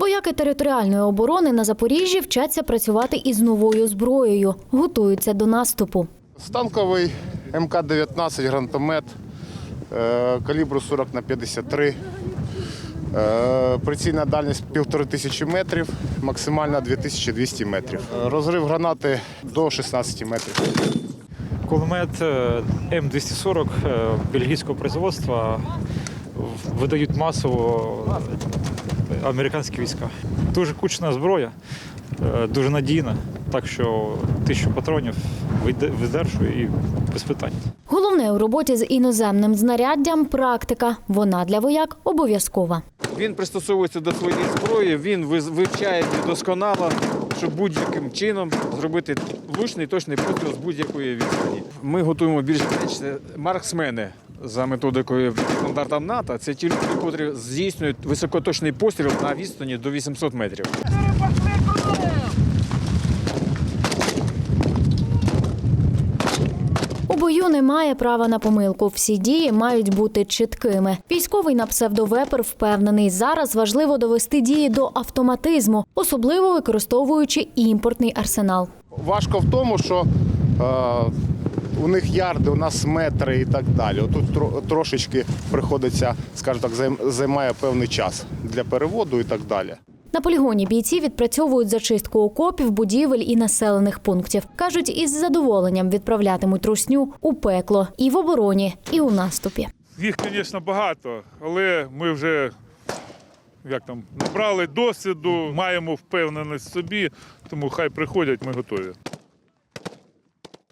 Вояки територіальної оборони на Запоріжжі вчаться працювати із новою зброєю, готуються до наступу. Станковий МК-19 гранатомет е, калібру 40 на 53. Е, Прицільна дальність 1500 метрів, максимальна 2200 метрів. Розрив гранати до 16 метрів. Кулемет е, М240 е, бельгійського производства видають масово американські війська. Дуже кучна зброя, е, дуже надійна, так що тисячу патронів видержує і без питань. Головне у роботі з іноземним знаряддям практика. Вона для вояк обов'язкова. Він пристосовується до своєї зброї, він вивчає досконало, щоб будь-яким чином зробити влучний точний постріл з будь-якої відстані. Ми готуємо більш-менш марксмени за методикою стандартам НАТО. Це ті люди, котрі здійснюють високоточний постріл на відстані до 800 метрів. У бою немає права на помилку. Всі дії мають бути чіткими. Військовий на псевдовепер впевнений, зараз важливо довести дії до автоматизму, особливо використовуючи імпортний арсенал. Важко в тому, що е, у них ярди, у нас метри і так далі. Тут трошечки приходиться, скажімо так, займає певний час для переводу і так далі. На полігоні бійці відпрацьовують зачистку окопів, будівель і населених пунктів. кажуть, із задоволенням відправлятимуть русню у пекло і в обороні, і у наступі. Їх, звісно, багато, але ми вже як там набрали досвіду, маємо впевненість в собі, тому хай приходять, ми готові.